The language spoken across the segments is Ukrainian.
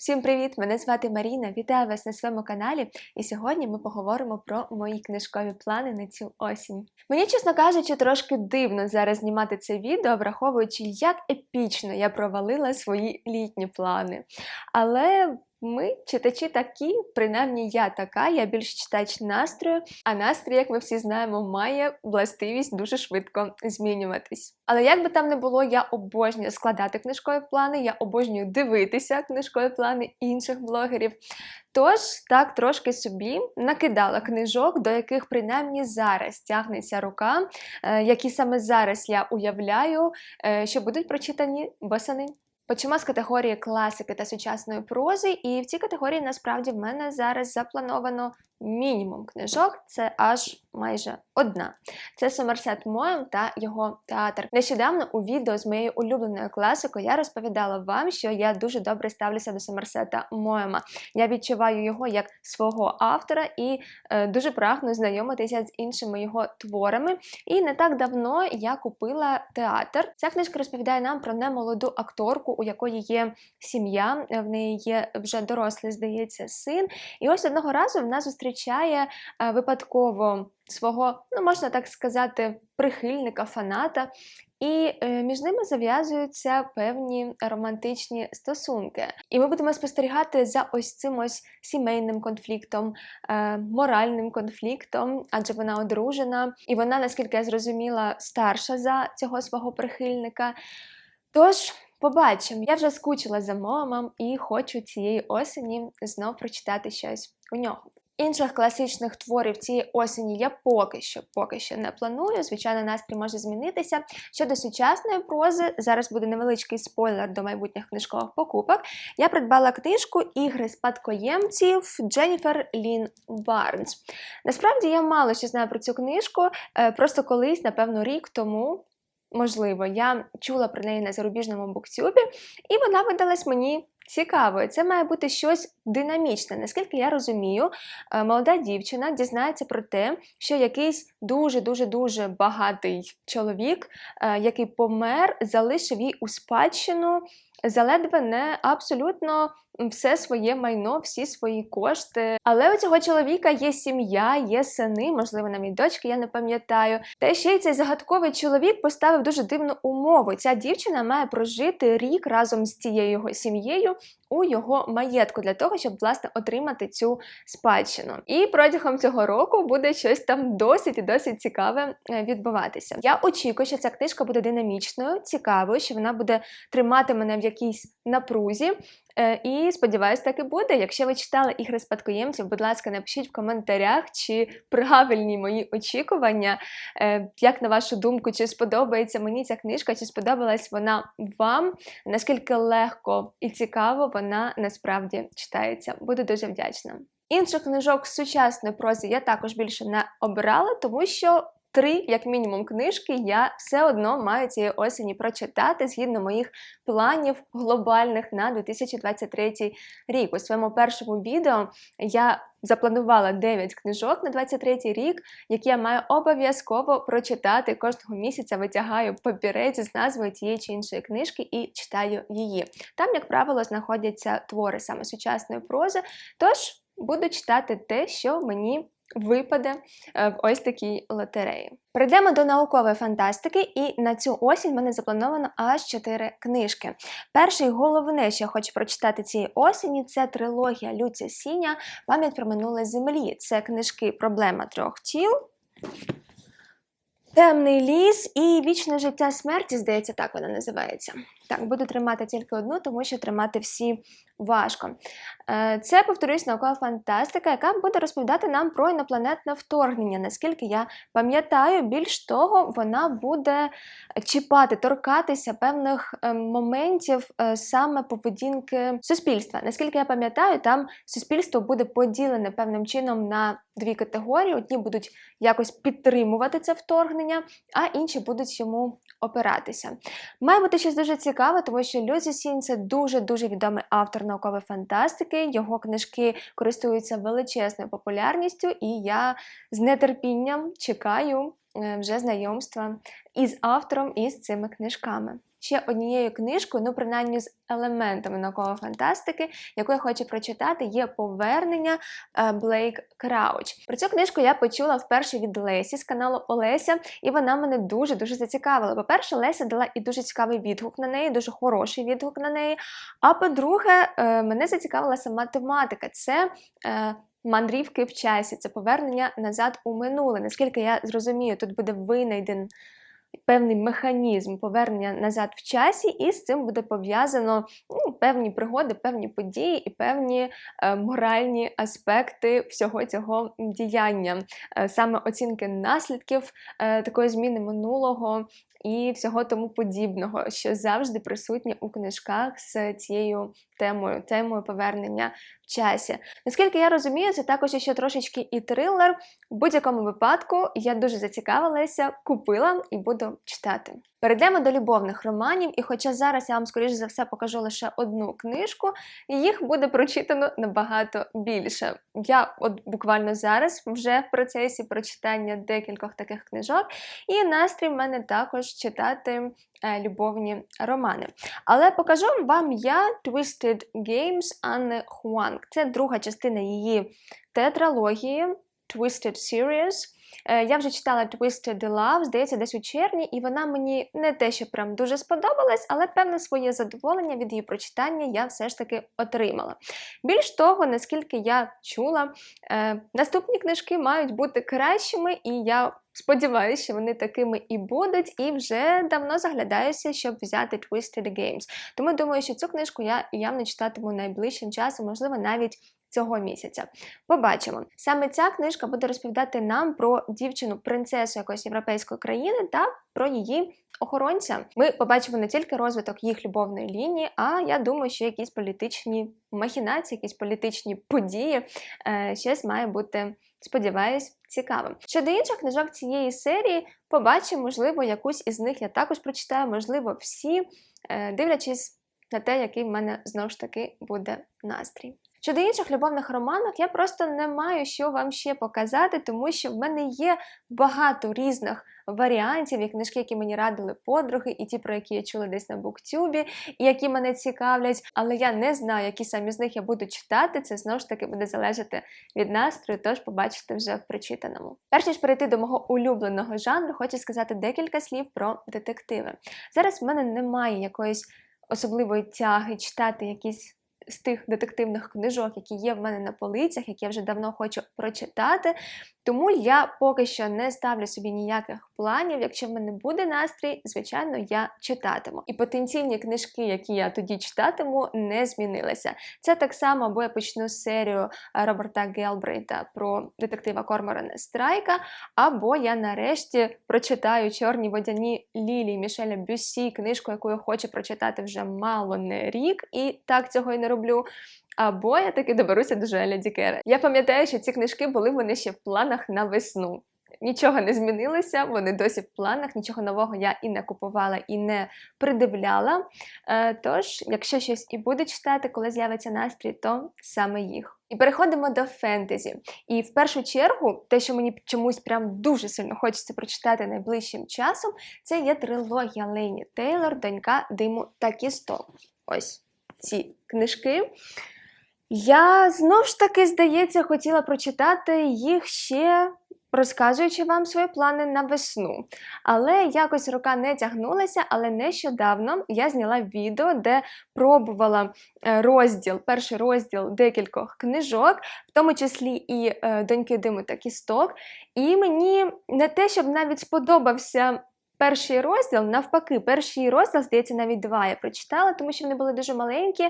Всім привіт! Мене звати Маріна. Вітаю вас на своєму каналі. І сьогодні ми поговоримо про мої книжкові плани на цю осінь. Мені, чесно кажучи, трошки дивно зараз знімати це відео, враховуючи, як епічно я провалила свої літні плани. Але ми, читачі, такі, принаймні я така, я більш читач настрою, а настрій, як ми всі знаємо, має властивість дуже швидко змінюватись. Але як би там не було, я обожнюю складати книжкові плани, я обожнюю дивитися книжкові плани інших блогерів. Тож так трошки собі накидала книжок, до яких принаймні зараз тягнеться рука, е, які саме зараз я уявляю, е, що будуть прочитані восени. Почнемо з категорії класики та сучасної прози, і в цій категорії насправді в мене зараз заплановано мінімум книжок, це аж майже одна. Це Сомерсет Моєм та його театр. Нещодавно у відео з моєю улюбленою класикою я розповідала вам, що я дуже добре ставлюся до Сомерсета Моєма. Я відчуваю його як свого автора і е, дуже прагну знайомитися з іншими його творами. І не так давно я купила театр. Ця книжка розповідає нам про немолоду акторку, у якої є сім'я, в неї є вже дорослий, здається, син. І ось одного разу вона зустрічає е, випадково свого, ну можна так сказати, прихильника, фаната. І е, між ними зав'язуються певні романтичні стосунки. І ми будемо спостерігати за ось цим ось сімейним конфліктом, е, моральним конфліктом, адже вона одружена, і вона, наскільки я зрозуміла, старша за цього свого прихильника. Тож. Побачимо, я вже скучила за момом і хочу цієї осені знов прочитати щось у нього. Інших класичних творів цієї осені я поки що поки що не планую. Звичайно, настрій може змінитися. Щодо сучасної прози, зараз буде невеличкий спойлер до майбутніх книжкових покупок. Я придбала книжку Ігри спадкоємців Дженніфер Лін Барнс. Насправді я мало що знаю про цю книжку, е, просто колись, напевно, рік тому. Можливо, я чула про неї на зарубіжному буктюбі, і вона видалась мені цікавою. Це має бути щось динамічне. Наскільки я розумію, е, молода дівчина дізнається про те, що якийсь дуже-дуже дуже багатий чоловік, е, який помер, залишив їй у спадщину заледве не абсолютно все своє майно, всі свої кошти. Але у цього чоловіка є сім'я, є сини, можливо, навіть дочки, я не пам'ятаю. Та ще й цей загадковий чоловік поставив дуже дивну умову. Ця дівчина має прожити рік разом з цією його сім'єю у його маєтку для того, щоб власне отримати цю спадщину. І протягом цього року буде щось там досить і досить цікаве е, відбуватися. Я очікую, що ця книжка буде динамічною, цікавою, що вона буде тримати мене в якійсь напрузі. Е, і сподіваюсь, так і буде. Якщо ви читали ігри спадкоємців, будь ласка, напишіть в коментарях, чи правильні мої очікування. Е, як на вашу думку, чи сподобається мені ця книжка, чи сподобалась вона вам? Наскільки легко і цікаво вона насправді читається? Буду дуже вдячна. Інших книжок сучасної прози я також більше не обирала, тому що три, як мінімум, книжки я все одно маю цієї осені прочитати згідно моїх планів глобальних на 2023 рік. У своєму першому відео я запланувала 9 книжок на 23 рік, які я маю обов'язково прочитати кожного місяця. Витягаю папірець з назвою тієї чи іншої книжки і читаю її. Там, як правило, знаходяться твори саме сучасної прози. Тож буду читати те, що мені випаде е, в ось такій лотереї. Перейдемо до наукової фантастики, і на цю осінь в мене заплановано аж чотири книжки. Перше і головне, що я хочу прочитати цієї осені, це трилогія Люця Сіня, пам'ять про минуле землі. Це книжки Проблема трьох тіл. Темний ліс і вічне життя смерті, здається, так вона називається. Так, буду тримати тільки одну, тому що тримати всі важко. Е, це, повторюсь, наукова фантастика, яка буде розповідати нам про інопланетне вторгнення. Наскільки я пам'ятаю, більш того, вона буде чіпати, торкатися певних е, моментів е, саме поведінки суспільства. Наскільки я пам'ятаю, там суспільство буде поділене певним чином на дві категорії: одні будуть якось підтримувати це вторгнення, а інші будуть йому опиратися. Має бути щось дуже цікаве, тому що Люзі Сін це дуже-дуже відомий автор наукової фантастики. Його книжки користуються величезною популярністю, і я з нетерпінням чекаю е, вже знайомства із автором і з цими книжками. Ще однією книжкою, ну принаймні з елементами наукової фантастики, яку я хочу прочитати, є повернення е, Блейк Крауч. Про цю книжку я почула вперше від Лесі з каналу Олеся, і вона мене дуже дуже зацікавила. По-перше, Леся дала і дуже цікавий відгук на неї, дуже хороший відгук на неї. А по-друге, е, мене зацікавила сама тематика. Це е, мандрівки в часі, це повернення назад у минуле. Наскільки я зрозумію, тут буде винайден певний механізм повернення назад в часі, і з цим буде пов'язано ну, певні пригоди, певні події і певні е, моральні аспекти всього цього діяння, Е, саме оцінки наслідків е, такої зміни минулого. І всього тому подібного, що завжди присутнє у книжках з цією темою, темою повернення в часі. Наскільки я розумію, це також ще трошечки і трилер. В будь-якому випадку я дуже зацікавилася, купила і буду читати. Перейдемо до любовних романів, і хоча зараз я вам, скоріш за все, покажу лише одну книжку, їх буде прочитано набагато більше. Я от буквально зараз вже в процесі прочитання декількох таких книжок, і настрій в мене також читати е, любовні романи. Але покажу вам я Twisted Games Анни Хуанг. Це друга частина її тетралогії Twisted Series. Е, Я вже читала Twisted Love, здається, десь у червні, і вона мені не те, що прям дуже сподобалась, але певне своє задоволення від її прочитання я все ж таки отримала. Більш того, наскільки я чула, е, наступні книжки мають бути кращими, і я сподіваюся, що вони такими і будуть, і вже давно заглядаюся, щоб взяти Twisted Games. Тому думаю, що цю книжку я явно читатиму найближчим часом, можливо, навіть цього місяця. Побачимо. Саме ця книжка буде розповідати нам про дівчину-принцесу якоїсь європейської країни та про її охоронця. Ми побачимо не тільки розвиток їх любовної лінії, а я думаю, що якісь політичні махінації, якісь політичні події е, щось має бути. Сподіваюсь, цікавим. Щодо інших книжок цієї серії, побачимо, можливо, якусь із них я також прочитаю, можливо, всі, е, дивлячись на те, який в мене знову ж таки буде настрій. Щодо інших любовних романок, я просто не маю що вам ще показати, тому що в мене є багато різних варіантів, і книжки, які мені радили подруги, і ті, про які я чула десь на буктюбі, і які мене цікавлять, але я не знаю, які самі з них я буду читати. Це знову ж таки буде залежати від настрою, тож побачите вже в прочитаному. Перш ніж перейти до мого улюбленого жанру, хочу сказати декілька слів про детективи. Зараз в мене немає якоїсь особливої тяги читати якісь з тих детективних книжок, які є в мене на полицях, які я вже давно хочу прочитати. Тому я поки що не ставлю собі ніяких планів. Якщо в мене буде настрій, звичайно, я читатиму. І потенційні книжки, які я тоді читатиму, не змінилися. Це так само, або я почну серію Роберта Гелбрейта про детектива Корморана Страйка, або я нарешті прочитаю чорні водяні лілії Мішеля Бюссі, книжку, яку я хочу прочитати вже мало не рік, і так цього і не роблю. Або я таки доберуся до Жоеля Дікера. Я пам'ятаю, що ці книжки були в мене ще в планах на весну. Нічого не змінилося, вони досі в планах, нічого нового я і не купувала, і не придивляла. Е, тож, якщо щось і буду читати, коли з'явиться настрій, то саме їх. І переходимо до фентезі. І в першу чергу, те, що мені чомусь прям дуже сильно хочеться прочитати найближчим часом, це є трилогія Лейні Тейлор, донька диму та кісток. Ось ці книжки. Я знов ж таки, здається, хотіла прочитати їх ще, розказуючи вам свої плани на весну. Але якось рука не тягнулася, але нещодавно я зняла відео, де пробувала е, розділ, перший розділ декількох книжок, в тому числі і е, доньки Диму та кісток. І мені не те, щоб навіть сподобався. Перший розділ, навпаки, перший розділ, здається, навіть два я прочитала, тому що вони були дуже маленькі.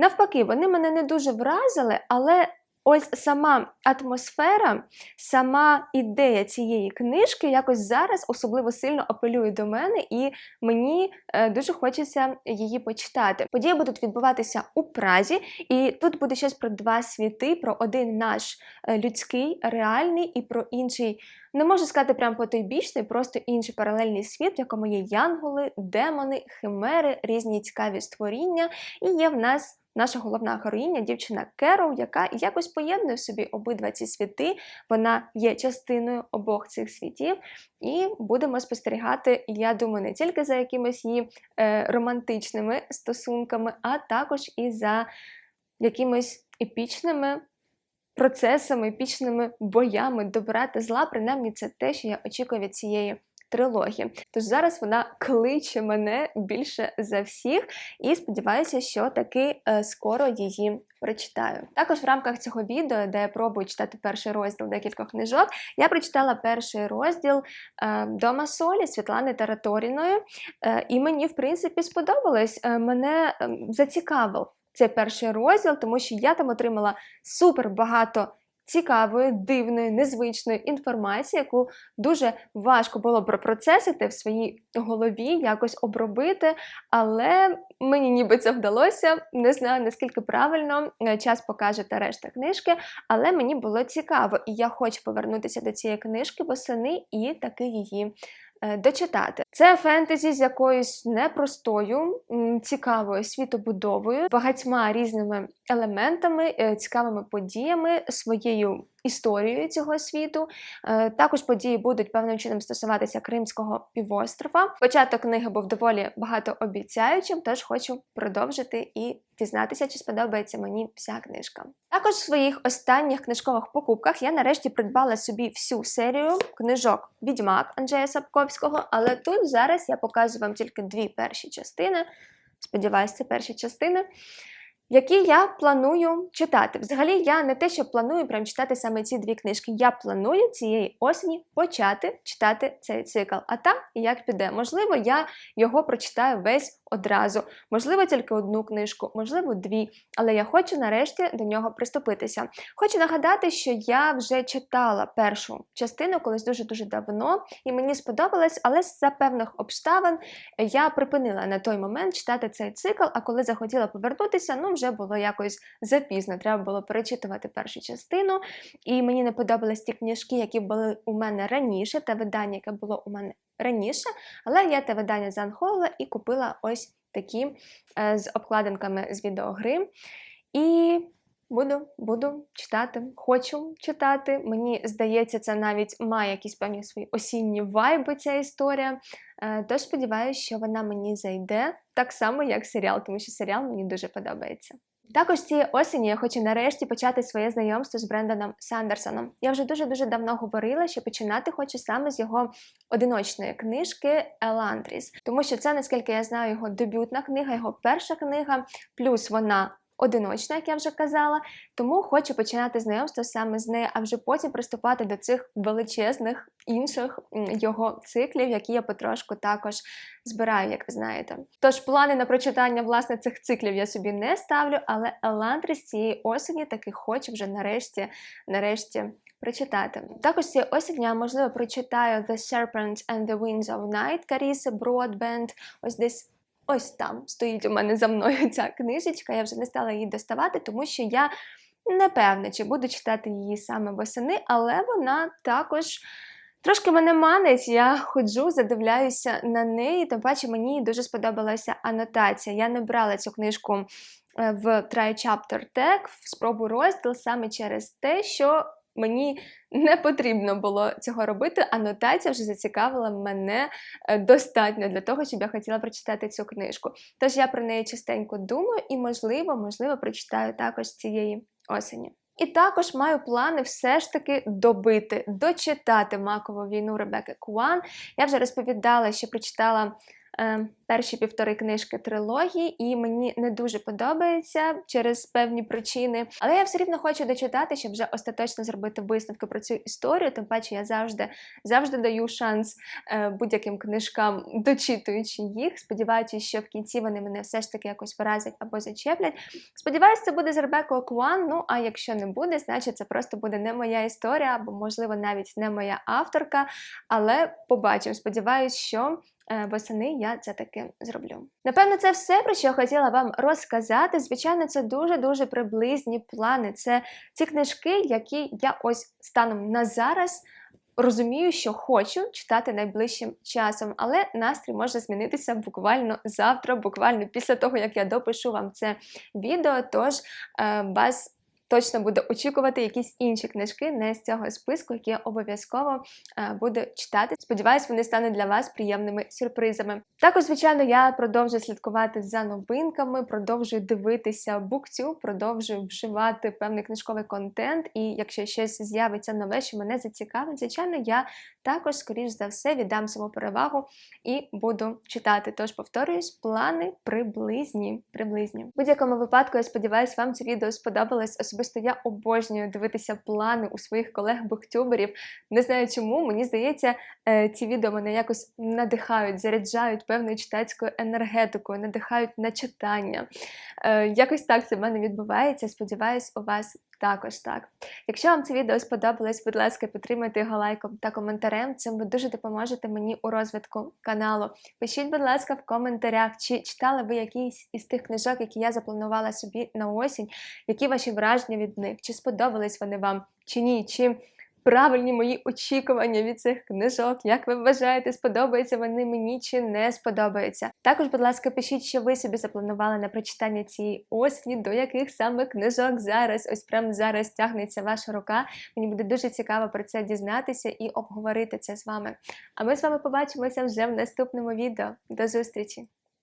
Навпаки, вони мене не дуже вразили, але ось сама атмосфера, сама ідея цієї книжки якось зараз особливо сильно апелює до мене, і мені е, дуже хочеться її почитати. Події будуть відбуватися у Празі, і тут буде щось про два світи: про один наш е, людський, реальний, і про інший. Не можу сказати прям потойбічний, просто інший паралельний світ, в якому є янголи, демони, химери, різні цікаві створіння, і є в нас наша головна героїня, дівчина Керол, яка якось поєднує собі обидва ці світи. Вона є частиною обох цих світів, і будемо спостерігати, я думаю, не тільки за якимись її е, романтичними стосунками, а також і за якимись епічними процесами, епічними боями добра та зла. Принаймні, це те, що я очікую від цієї трилогії. Тож зараз вона кличе мене більше за всіх, і сподіваюся, що таки е, скоро її прочитаю. Також в рамках цього відео, де я пробую читати перший розділ декількох книжок, я прочитала перший розділ е, Дома Солі Світлани Тараторіної, е, і мені, в принципі, сподобалось. Мене е, зацікавив цей перший розділ, тому що я там отримала супер багато цікавої, дивної, незвичної інформації, яку дуже важко було процесити в своїй голові, якось обробити. Але мені ніби це вдалося. Не знаю наскільки правильно е, час покаже та решта книжки, але мені було цікаво, і я хочу повернутися до цієї книжки восени і таки її дочитати. Це фентезі з якоюсь непростою, цікавою світобудовою, багатьма різними елементами, е, цікавими подіями, своєю історією цього світу. Е, також події будуть певним чином стосуватися Кримського півострова. Початок книги був доволі багатообіцяючим, тож хочу продовжити і дізнатися, чи сподобається мені вся книжка. Також в своїх останніх книжкових покупках я нарешті придбала собі всю серію книжок Відьмак Анджея Сапковського, але тут зараз я показую вам тільки дві перші частини. Сподіваюся, це перші частини які я планую читати. Взагалі, я не те, що планую прям читати саме ці дві книжки. Я планую цієї осені почати читати цей цикл. А там як піде. Можливо, я його прочитаю весь одразу. Можливо, тільки одну книжку, можливо, дві. Але я хочу нарешті до нього приступитися. Хочу нагадати, що я вже читала першу частину колись дуже-дуже давно, і мені сподобалось, але за певних обставин я припинила на той момент читати цей цикл, а коли захотіла повернутися, ну вже було якось запізно. Треба було перечитувати першу частину. І мені не подобались ті книжки, які були у мене раніше, те видання, яке було у мене раніше. Але я те видання заанхолила і купила ось такі е, з обкладинками з відеогри. І буду буду читати, хочу читати. Мені здається, це навіть має якісь певні свої осінні вайби, ця історія. Е, тож сподіваюся, що вона мені зайде так само, як серіал, тому що серіал мені дуже подобається. Також цієї осені я хочу нарешті почати своє знайомство з Бренданом Сандерсоном. Я вже дуже-дуже давно говорила, що починати хочу саме з його одиночної книжки Еландріс, тому що це, наскільки я знаю, його дебютна книга, його перша книга, плюс вона одиночна, як я вже казала, тому хочу починати знайомство саме з нею, а вже потім приступати до цих величезних інших його циклів, які я потрошку також збираю, як ви знаєте. Тож плани на прочитання власне цих циклів я собі не ставлю, але Еландріс цієї осені таки хочу вже нарешті, нарешті. Прочитати. Також цієї осені я, можливо, прочитаю The Serpent and the Winds of Night Каріси Бродбенд. Ось десь Ось там стоїть у мене за мною ця книжечка, я вже не стала її доставати, тому що я не певна, чи буду читати її саме восени, але вона також трошки мене манить. Я ходжу, задивляюся на неї, тим паче мені дуже сподобалася анотація. Я не брала цю книжку е, в Try Chapter Tag, в спробу розділ саме через те, що Мені не потрібно було цього робити, анотація вже зацікавила мене е, достатньо для того, щоб я хотіла прочитати цю книжку. Тож я про неї частенько думаю і, можливо, можливо, прочитаю також цієї осені. І також маю плани все ж таки добити, дочитати макову війну Ребекки Куан. Я вже розповідала, що прочитала перші півтори книжки трилогії, і мені не дуже подобається через певні причини. Але я все рівно хочу дочитати, щоб вже остаточно зробити висновки про цю історію. Тим паче я завжди завжди даю шанс е, будь-яким книжкам, дочитуючи їх, сподіваючись, що в кінці вони мене все ж таки якось вразять або зачеплять. Сподіваюся, це буде з Ребекою Куан. Ну а якщо не буде, значить це просто буде не моя історія, або, можливо, навіть не моя авторка. Але побачимо. Сподіваюсь, що. Е, восени я це таки зроблю. Напевно, це все, про що я хотіла вам розказати. Звичайно, це дуже-дуже приблизні плани. Це ці книжки, які я ось станом на зараз розумію, що хочу читати найближчим часом, але настрій може змінитися буквально завтра, буквально після того, як я допишу вам це відео. Тож е, вас точно буде очікувати якісь інші книжки не з цього списку, які я обов'язково е, буду читати. Сподіваюсь, вони стануть для вас приємними сюрпризами. Також, звичайно, я продовжую слідкувати за новинками, продовжую дивитися буктю, продовжую вживати певний книжковий контент. І якщо щось з'явиться нове, що мене зацікавить, звичайно, я також, скоріш за все, віддам цьому перевагу і буду читати. Тож повторююсь, плани приблизні. приблизні. В будь-якому випадку, я сподіваюся, вам це відео сподобалось. Особисто я обожнюю дивитися плани у своїх колег-буктюберів. Не знаю чому, мені здається, е, ці відео мене якось надихають, заряджають певною читацькою енергетикою, надихають на читання. Е, Якось так це в мене відбувається. Сподіваюсь, у вас також так. Якщо вам це відео сподобалось, будь ласка, підтримайте його лайком та коментарем. Цим ви дуже допоможете мені у розвитку каналу. Пишіть, будь ласка, в коментарях, чи читали ви якісь із тих книжок, які я запланувала собі на осінь, які ваші враження від них, чи сподобались вони вам, чи ні, чи правильні мої очікування від цих книжок, як ви вважаєте, сподобаються вони мені чи не сподобаються. Також, будь ласка, пишіть, що ви собі запланували на прочитання цієї осені, до яких саме книжок зараз, ось прямо зараз тягнеться ваша рука. Мені буде дуже цікаво про це дізнатися і обговорити це з вами. А ми з вами побачимося вже в наступному відео. До зустрічі!